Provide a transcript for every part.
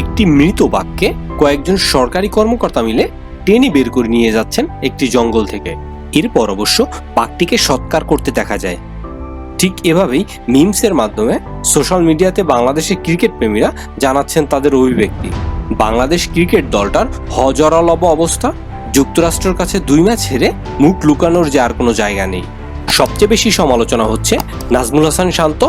একটি মৃত বাঘকে কয়েকজন সরকারি কর্মকর্তা মিলে টেনে বের করে নিয়ে যাচ্ছেন একটি জঙ্গল থেকে। এরপর অবশ্য বাঘটিকে সৎকার করতে দেখা যায়। ঠিক এভাবেই মিমসের মাধ্যমে সোশ্যাল মিডিয়াতে বাংলাদেশের ক্রিকেট প্রেমীরা জানাচ্ছেন তাদের অভিব্যক্তি। বাংলাদেশ ক্রিকেট দলটার হজরালব অবস্থা, যুক্তরাষ্ট্রের কাছে দুই ম্যাচ হেরে মুখ লুকানোর যে আর কোনো জায়গা নেই। সবচেয়ে বেশি সমালোচনা হচ্ছে নাজমুল হাসান শান্ত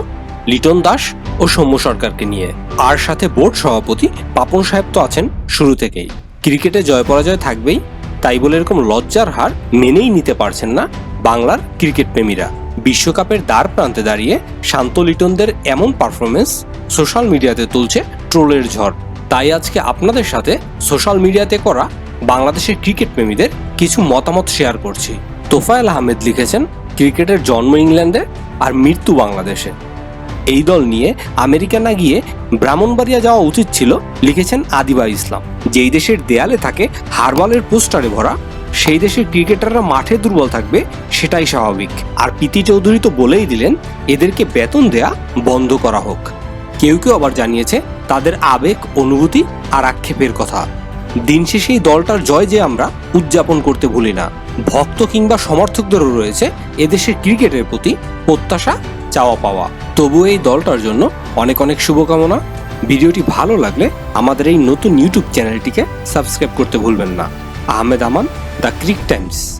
লিটন দাস ও সৌম্য সরকারকে নিয়ে। আর সাথে বোর্ড সভাপতি পাপন সাহেব তো আছেন শুরু থেকেই। ক্রিকেটে জয় পরাজয় থাকবেই, তাই বলে এরকম লজ্জার হার মেনেই নিতে পারছেন না বাংলার ক্রিকেট প্রেমীরা। বিশ্বকাপের দ্বার প্রান্তে দাঁড়িয়ে শান্ত লিটনদের এমন পারফরমেন্স সোশ্যাল মিডিয়াতে তুলছে ট্রোলের ঝড়। তাই আজকে আপনাদের সাথে সোশ্যাল মিডিয়াতে করা বাংলাদেশের ক্রিকেট প্রেমীদের কিছু মতামত শেয়ার করছি। তোফায়েল আহমেদ লিখেছেন, ক্রিকেটের জন্ম ইংল্যান্ডে আর মৃত্যু বাংলাদেশে। এই দল নিয়ে আমেরিকা না গিয়ে ব্রাহ্মণবাড়িয়া যাওয়া উচিত ছিল, লিখেছেন আদিবা ইসলাম। যেই দেশের দেয়ালে থাকে হারবালের পোস্টারে ভরা, সেই দেশের ক্রিকেটাররা মাঠে দুর্বল থাকবে, সেটাই স্বাভাবিক। আর পিতি চৌধুরী তো বলেই দিলেন, এদেরকে বেতন দেয়া বন্ধ করা হোক। কেউ কেউ আবার জানিয়েছে, তাদের আবেগ, অনুভূতি আর আক্ষেপের কথা। দিন শেষে এই দলটার জয় যে আমরা উদযাপন করতে ভুলি না। ভক্ত কিংবা সমর্থকদেরও রয়েছে এদেশের ক্রিকেটের প্রতি প্রত্যাশা চাওয়া পাওয়া। তবু এই দলটার জন্য অনেক অনেক শুভকামনা। ভিডিওটি ভালো লাগলে আমাদের এই নতুন ইউটিউব চ্যানেলটিকে সাবস্ক্রাইব করতে ভুলবেন না। Ahmed Aman, The Cric Times.